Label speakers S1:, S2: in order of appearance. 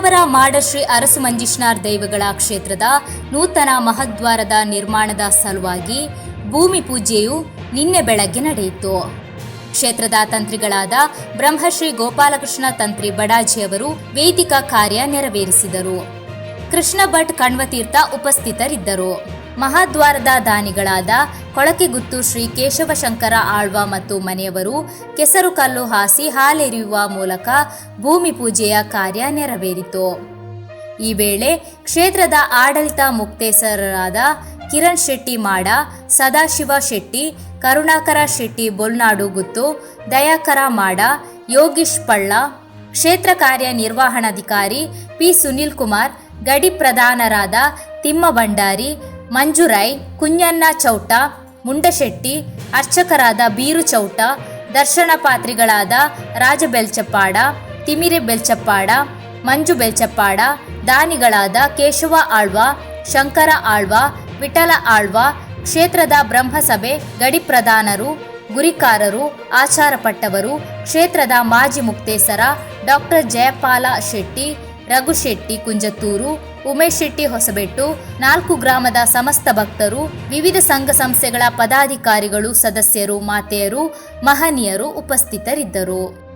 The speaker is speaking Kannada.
S1: ಹೊನ್ನವರ ಮಾಡಶ್ರೀ ಅರಸು ಮಂಜಿಷ್ಣಾರ್ ದೈವಗಳ ಕ್ಷೇತ್ರದ ನೂತನ ಮಹದ್ವಾರದ ನಿರ್ಮಾಣದ ಸಲುವಾಗಿ ಭೂಮಿ ಪೂಜೆಯು ನಿನ್ನೆ ಬೆಳಗ್ಗೆ ನಡೆಯಿತು. ಕ್ಷೇತ್ರದ ತಂತ್ರಿಗಳಾದ ಬ್ರಹ್ಮಶ್ರೀ ಗೋಪಾಲಕೃಷ್ಣ ತಂತ್ರಿ ಬಡಾಜಿಯವರು ವೇದಿಕಾ ಕಾರ್ಯ ನೆರವೇರಿಸಿದರು. ಕೃಷ್ಣ ಭಟ್ ಕಣ್ವತೀರ್ಥ ಉಪಸ್ಥಿತರಿದ್ದರು. ಮಹಾದ್ವಾರದ ದಾನಿಗಳಾದ ಕೊಳಕೆಗುತ್ತು ಶ್ರೀ ಕೇಶವಶಂಕರ ಆಳ್ವ ಮತ್ತು ಮನೆಯವರು ಕೆಸರು ಕಲ್ಲು ಹಾಸಿ ಹಾಲೆರೆಯುವ ಮೂಲಕ ಭೂಮಿ ಪೂಜೆಯ ಕಾರ್ಯ ನೆರವೇರಿತು. ಈ ವೇಳೆ ಕ್ಷೇತ್ರದ ಆಡಳಿತ ಮುಕ್ತೇಸರರಾದ ಕಿರಣ್ ಶೆಟ್ಟಿ ಮಾಡ, ಸದಾಶಿವ ಶೆಟ್ಟಿ, ಕರುಣಾಕರ ಶೆಟ್ಟಿ ಬೊಲ್ನಾಡು ಗುತ್ತು, ದಯಾಕರ ಮಾಡ, ಯೋಗೀಶ್ ಪಳ್ಳ, ಕ್ಷೇತ್ರ ಕಾರ್ಯನಿರ್ವಹಣಾಧಿಕಾರಿ ಪಿ ಸುನಿಲ್ ಕುಮಾರ್ ಗಡಿ ಪ್ರಧಾನರಾದ ತಿಮ್ಮ ಭಂಡಾರಿ ಮಂಜುರೈ, ಕುಂಜಣ್ಣ ಚೌಟ, ಮುಂಡಶೆಟ್ಟಿ, ಅರ್ಚಕರಾದ ಬೀರು ಚೌಟ, ದರ್ಶನ ಪಾತ್ರಿಗಳಾದ ರಾಜ ಬೆಲ್ಚಪ್ಪಾಡ, ತಿಮಿರೆ ಬೆಲ್ಚಪ್ಪಾಡ, ಮಂಜು ಬೆಲ್ಚಪ್ಪಾಡ, ದಾನಿಗಳಾದ ಕೇಶವ ಆಳ್ವ, ಶಂಕರ ಆಳ್ವ, ವಿಠಲ ಆಳ್ವ, ಕ್ಷೇತ್ರದ ಬ್ರಹ್ಮಸಭೆ ಗಡಿ ಪ್ರಧಾನರು ಗುರಿಕಾರರು, ಆಚಾರಪಟ್ಟವರು, ಕ್ಷೇತ್ರದ ಮಾಜಿ ಮುಕ್ತೇಸರ, ಡಾಕ್ಟರ್ ಜಯಪಾಲ ಶೆಟ್ಟಿ ರಘುಶೆಟ್ಟಿ ಕುಂಜತ್ತೂರು ಉಮೇಶ್ ಶೆಟ್ಟಿ ಹೊಸಬೆಟ್ಟು, ನಾಲ್ಕು ಗ್ರಾಮದ ಸಮಸ್ತ ಭಕ್ತರು, ವಿವಿಧ ಸಂಘ ಸಂಸ್ಥೆಗಳ ಪದಾಧಿಕಾರಿಗಳು, ಸದಸ್ಯರು, ಮಾತೆಯರು, ಮಹನೀಯರು ಉಪಸ್ಥಿತರಿದ್ದರು.